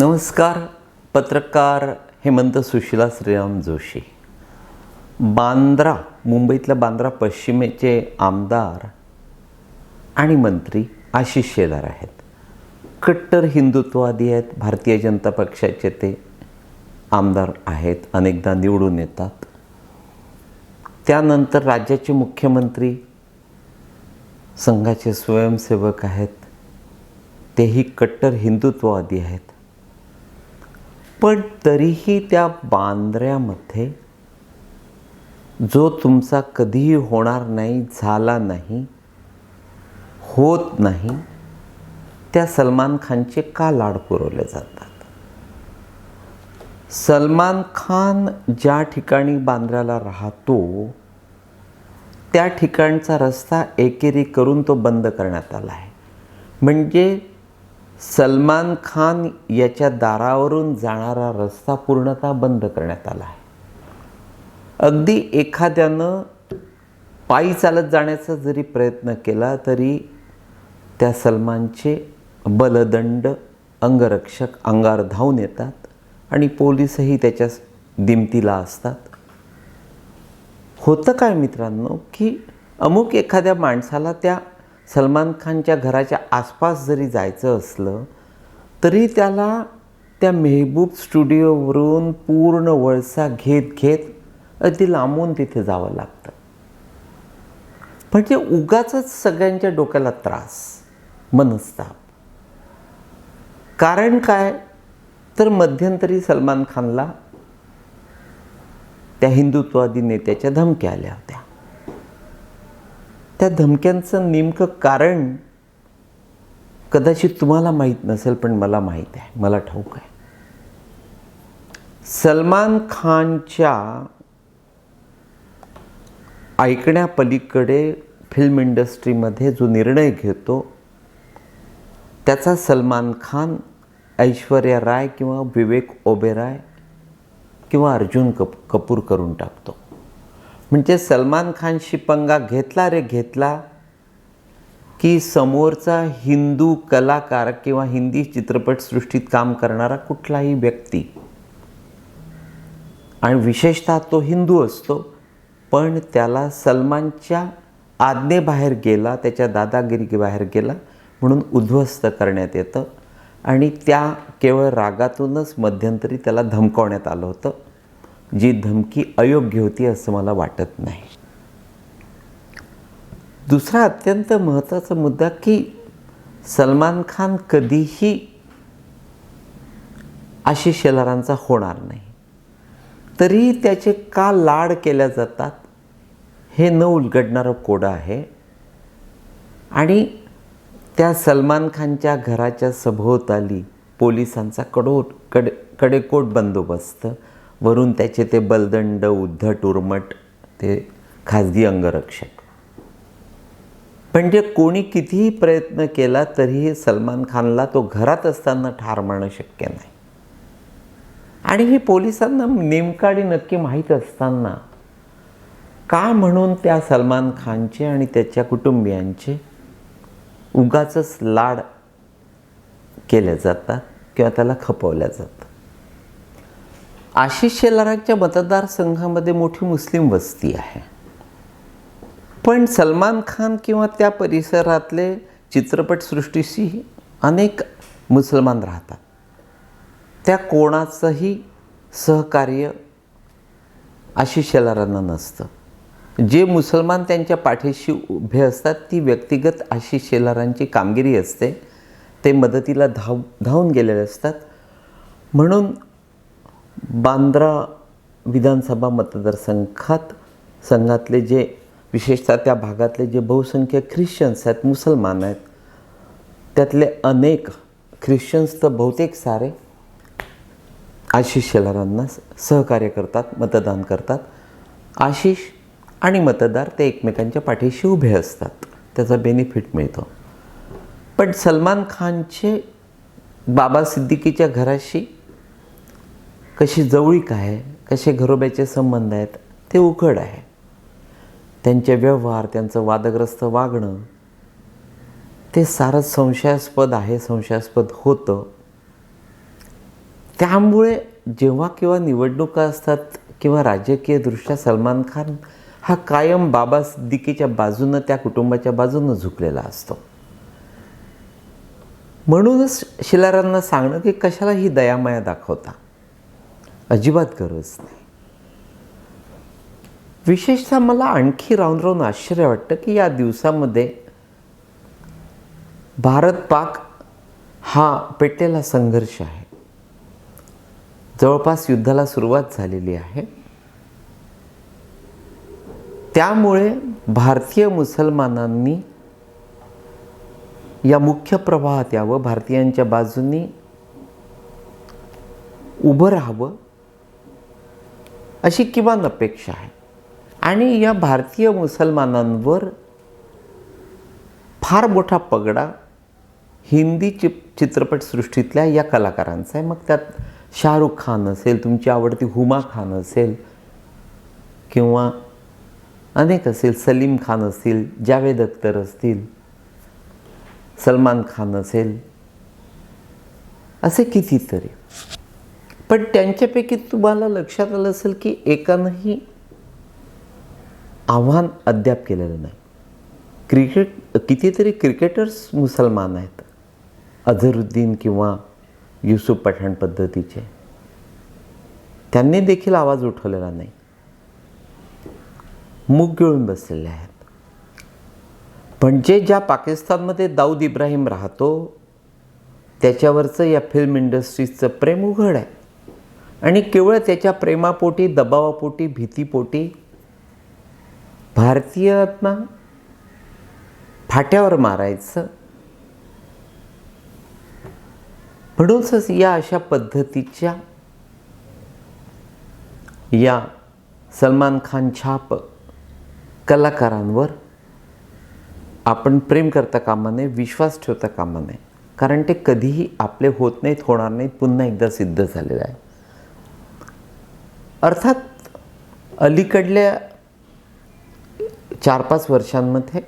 नमस्कार पत्रकार हेमंत सुशिला श्रीराम जोशी. बांद्रा मुंबईतल्या बांद्रा पश्चिमेचे आमदार आणि मंत्री आशिष शेलार आहेत. कट्टर हिंदुत्ववादी आहेत भारतीय जनता पक्षाचे ते आमदार आहेत अनेकदा निवडून येतात. त्यानंतर राज्याचे मुख्यमंत्री संघाचे स्वयंसेवक आहेत तेही कट्टर हिंदुत्ववादी आहेत. पण तरीही त्या बांद्र्यामध्ये जो तुमचा कधीही होणार नाही झाला नाही होत नाही त्या सलमान खानचे का लाड पुरवले जातात? सलमान खान ज्या ठिकाणी बांद्र्याला राहतो त्या ठिकाणचा रस्ता एकेरी करून तो बंद करण्यात आला आहे. म्हणजे सलमान खान याच्या दारावरून जाणारा रस्ता पूर्णतः बंद करण्यात आला आहे. अगदी एखाद्यानं पायी चालत जाण्याचा जरी प्रयत्न केला तरी त्या सलमानचे बलदंड अंगरक्षक अंगार धावून येतात आणि पोलीसही त्याच्या दिमतीला असतात. होतं काय मित्रांनो की अमुक एखाद्या माणसाला त्या सलमान खानच्या घराच्या आसपास जरी जायचं असलं तरी त्याला त्या मेहबूब स्टुडिओवरून पूर्ण वळसा घेत घेत अगदी लांबून तिथे जावं लागतं. म्हणजे उगाच सगळ्यांच्या डोक्याला त्रास मनस्ताप. कारण काय? तर मध्यंतरी सलमान खानला त्या हिंदुत्ववादी नेत्याच्या धमक्या आल्या होत्या. त्या धमक्यांचं नेमकं कारण कदाचित तुम्हाला माहीत नसेल पण मला माहीत आहे. मला ठाऊक आहे. सलमान खानच्या ऐकण्यापलीकडे फिल्म इंडस्ट्रीमध्ये जो निर्णय घेतो त्याचा सलमान खान ऐश्वर्या राय किंवा विवेक ओबेराय किंवा अर्जुन कप कपूर करून टाकतो. म्हणजे सलमान खानशी पंगा घेतला रे घेतला की समोरचा हिंदू कलाकार किंवा हिंदी चित्रपटसृष्टीत काम करणारा कुठलाही व्यक्ती. आणि विशेषतः तो हिंदू असतो पण त्याला सलमानच्या आज्ञेबाहेर गेला त्याच्या दादागिरीबाहेर गेला म्हणून उद्ध्वस्त करण्यात येतं. आणि त्या केवळ रागातूनच मध्यंतरी त्याला धमकावण्यात आलं होतं. जी धमकी अयोग्य होती असं मला वाटत नाही. दुसरा अत्यंत महत्त्वाचा मुद्दा की सलमान खान कधीही आशिष शेलारांचा होणार नाही. तरी त्याचे का लाड केल्या जातात हे न उलगडणारं कोडं आहे. आणि त्या सलमान खानच्या घराच्या सभोवताली पोलिसांचा कडो कडे कडेकोट बंदोबस्त वरून त्याचे ते बलदंड उद्धट टुरमट ते खाजगी अंगरक्षक. म्हणजे कोणी कितीही प्रयत्न केला तरीही सलमान खानला तो घरात असताना ठार मारणं शक्य नाही. आणि हे पोलिसांना नेमकाडी नक्की माहीत असताना का म्हणून त्या सलमान खानचे आणि त्याच्या कुटुंबियांचे उगाच लाड केले जातात किंवा त्याला खपवल्या जातात? आशिष शेलारांच्या मतदारसंघामध्ये मोठी मुस्लिम वस्ती आहे. पण सलमान खान किंवा त्या परिसरातले चित्रपटसृष्टीशी अनेक मुसलमान राहतात. त्या कोणाचंही सहकार्य आशिष शेलारांना नसतं. जे मुसलमान त्यांच्या पाठीशी उभे असतात ती व्यक्तिगत आशिष शेलारांची कामगिरी असते. ते मदतीला धाव धावून गेलेले असतात. म्हणून बांद्रा विधानसभा मतदारसंघात संघातले जे विशेषतः त्या भागातले जे बहुसंख्य ख्रिश्चन्स आहेत मुसलमान आहेत त्यातले अनेक ख्रिश्चन्स तर बहुतेक सारे आशिष शेलारांना सहकार्य करतात मतदान करतात. आशिष आणि मतदार ते एकमेकांच्या पाठीशी उभे असतात. त्याचा बेनिफिट मिळतो. पण सलमान खानचे बाबा सिद्दीकीच्या घराशी कशी जवळीक आहे कसे घरोब्याचे संबंध आहेत ते उघड आहे. त्यांचे व्यवहार त्यांचं वादग्रस्त वागणं ते सारं संशयास्पद आहे संशयास्पद होतं. त्यामुळे जेव्हा केव्हा निवडणुका असतात किंवा राजकीयदृष्ट्या सलमान खान हा कायम बाबा सिद्दीकीच्या बाजूनं त्या कुटुंबाच्या बाजूनं झुकलेला असतो. म्हणूनच शिलारांना सांगणं की कशाला ही दयामाया दाखवता? अजिबात गरज नाही. विशेषतः मला आणखी राहून राहून आश्चर्य वाटतं की या दिवसामध्ये भारत पाक हा पेटलेला संघर्ष आहे. जवळपास युद्धाला सुरुवात झालेली आहे. त्यामुळे भारतीय मुसलमानांनी या मुख्य प्रवाहात यावं भारतीयांच्या बाजूनी उभं राहावं अशी किमान अपेक्षा आहे. आणि या भारतीय मुसलमानांवर फार मोठा पगडा हिंदी चिप चित्रपटसृष्टीतल्या या कलाकारांचा आहे. मग त्यात शाहरुख खान असेल तुमची आवडती हुमा खान असेल किंवा अनेक असेल सलीम खान असतील जावेद अख्तर असतील सलमान खान असेल असे कितीतरी. पण त्यांच्यापैकी तुम्हाला लक्षात आलं असेल की एकानंही आव्हान अद्याप केलेलं नाही. क्रिकेट कितीतरी क्रिकेटर्स मुसलमान आहेत. अझरुद्दीन किंवा युसुफ पठाण पद्धतीचे. त्यांनी देखील आवाज उठवलेला नाही. मूग गिळून बसलेले आहेत. पण जे ज्या पाकिस्तानमध्ये दाऊद इब्राहिम राहतो त्याच्यावरचं या फिल्म इंडस्ट्रीजचं प्रेम उघड आहे. आणि केवळ त्याच्या प्रेमापोटी दबावापोटी भीतीपोटी भारतीयांना फाट्यावर मारायचं. म्हणूनच या अशा पद्धतीच्या या सलमान खान छाप कलाकारांवर आपण प्रेम करता कामा नये विश्वास ठेवता कामा नये. कारण ते कधीही आपले होत नाहीत होणार नाहीत पुन्हा एकदा सिद्ध झालेलं आहे. अर्थात अलीकडल्या चार पाच वर्षांमध्ये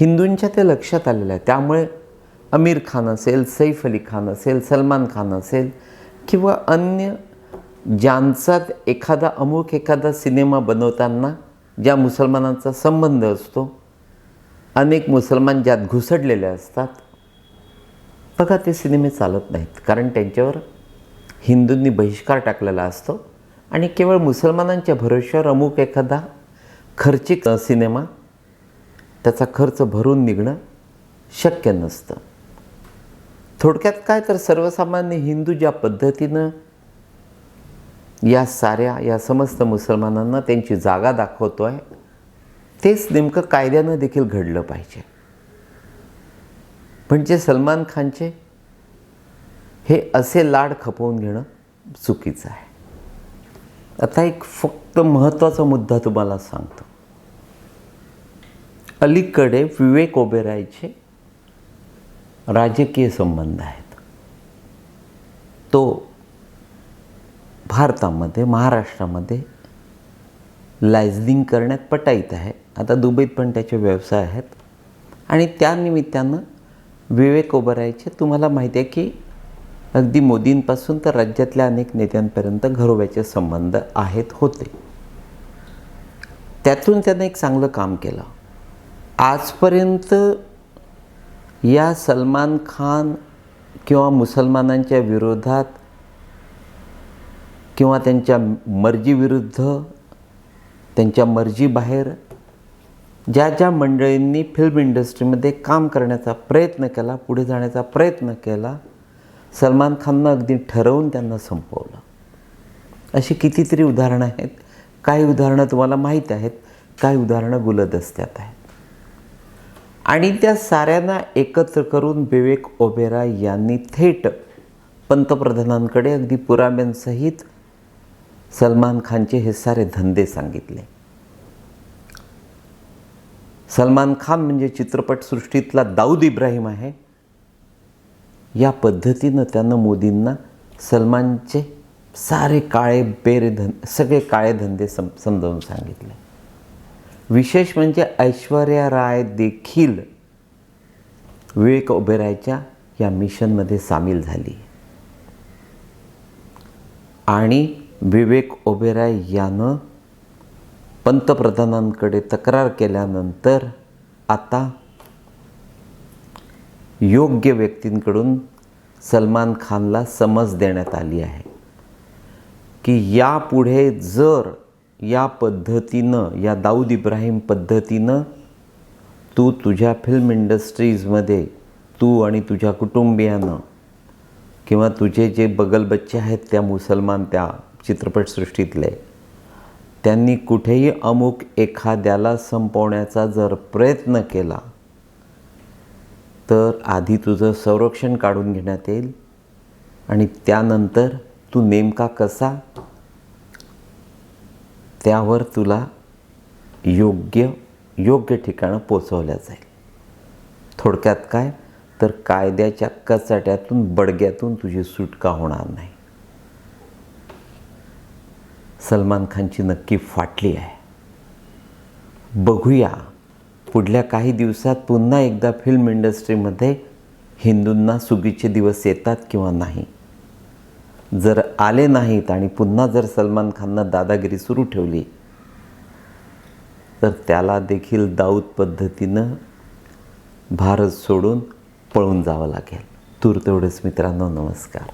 हिंदूंच्या ते लक्षात आलेलं आहे. त्यामुळे आमिर खान असेल सैफ अली खान असेल सलमान खान असेल किंवा अन्य ज्यांचा एखादा अमुक एखादा सिनेमा बनवताना ज्या मुसलमानांचा संबंध असतो अनेक मुसलमान ज्यात घुसडलेले असतात बघा ते सिनेमे चालत नाहीत. कारण त्यांच्यावर हिंदूंनी बहिष्कार टाकलेला असतो आणि केवळ मुसलमानांच्या भरोश्यावर अमुक एखादा खर्चिक सिनेमा त्याचा खर्च भरून निघणं शक्य नसतं. थोडक्यात काय तर सर्वसामान्य हिंदू ज्या पद्धतीनं या साऱ्या या समस्त मुसलमानांना त्यांची जागा दाखवतो आहे तेच नेमकं कायद्यानं देखील घडलं पाहिजे. म्हणजे सलमान खानचे हे असे लाड खपवून घेणं चुकीचं आहे. आता एक फक्त महत्त्वाचा मुद्दा तुम्हाला सांगतो. अलीकडे विवेक ओबेरायचे राजकीय संबंध आहेत. तो भारतामध्ये महाराष्ट्रामध्ये लायझनिंग करण्यात पटाईत आहे. आता दुबईत पण त्याचे व्यवसाय आहेत. आणि त्यानिमित्तानं विवेक ओबरायचे तुम्हाला माहिती आहे की अगदी मोदींपासून तर राज्यातल्या अनेक नेत्यांपर्यंत घरोब्याचे संबंध आहेत होते. त्यातून त्यानं एक चांगलं काम केलं. आजपर्यंत या सलमान खान किंवा मुसलमानांच्या विरोधात किंवा त्यांच्या मर्जीविरुद्ध त्यांच्या मर्जीबाहेर ज्या ज्या मंडळींनी फिल्म इंडस्ट्रीमध्ये काम करण्याचा प्रयत्न केला पुढे जाण्याचा प्रयत्न केला सलमान खाननं अगदी ठरवून त्यांना संपवलं. अशी कितीतरी उदाहरणं आहेत. काही उदाहरणं तुम्हाला माहीत आहेत काही उदाहरणं गुलदस्त्यात आहेत. आणि त्या साऱ्यांना एकत्र करून विवेक ओबेरा यांनी थेट पंतप्रधानांकडे अगदी पुराव्यांसहित सलमान खानचे हे सारे धंदे सांगितले. सलमान खान म्हणजे चित्रपटसृष्टीतला दाऊद इब्राहिम आहे. या पद्धतीनं त्यानं मोदींना सलमानचे सारे काळे बेरे धन सगळे काळे धंदे सम समजावून सांगितले. विशेष म्हणजे ऐश्वर्या राय देखील विवेक ओबेरायच्या या मिशनमध्ये सामील झाली. आणि विवेक ओबेराय यानं पंतप्रधानांकडे तक्रार केल्यानंतर आता योग्य व्यक्तींकडून सलमान खानला समज देण्यात आली आहे. की यापुढे जर या पद्धतीनं या दाऊद इब्राहिम पद्धतीनं तू तुझ्या फिल्म इंडस्ट्रीजमध्ये तू आणि तुझ्या कुटुंबियानं किंवा तुझे जे बगलबच्चे आहेत त्या मुसलमान त्या चित्रपटसृष्टीतले त्यांनी कुठेही अमुक एखाद्याला संपवण्याचा जर प्रयत्न केला तर आधी तुझं संरक्षण काढून घेण्यात येईल. आणि त्यानंतर तू नेमका कसा त्यावर तुला योग्य योग्य ठिकाणं पोचवल्या जाईल. थोडक्यात काय? तर कायद्याच्या कचाट्यातून बडग्यातून तुझी सुटका होणार नाही? सलमान खानची नक्की फाटली आहे. बघूया पुढल्या काही दिवसात पुन्हा एकदा फिल्म इंडस्ट्रीमध्ये हिंदूंना सुगीचे दिवस येतात किंवा नाही? जर आले नाहीत आणि पुन्हा जर सलमान खाननं दादागिरी सुरू ठेवली तर त्याला देखील दाऊद पद्धतीनं भारत सोडून पळून जावं लागेल. तूर तेवढेच मित्रांनो नमस्कार.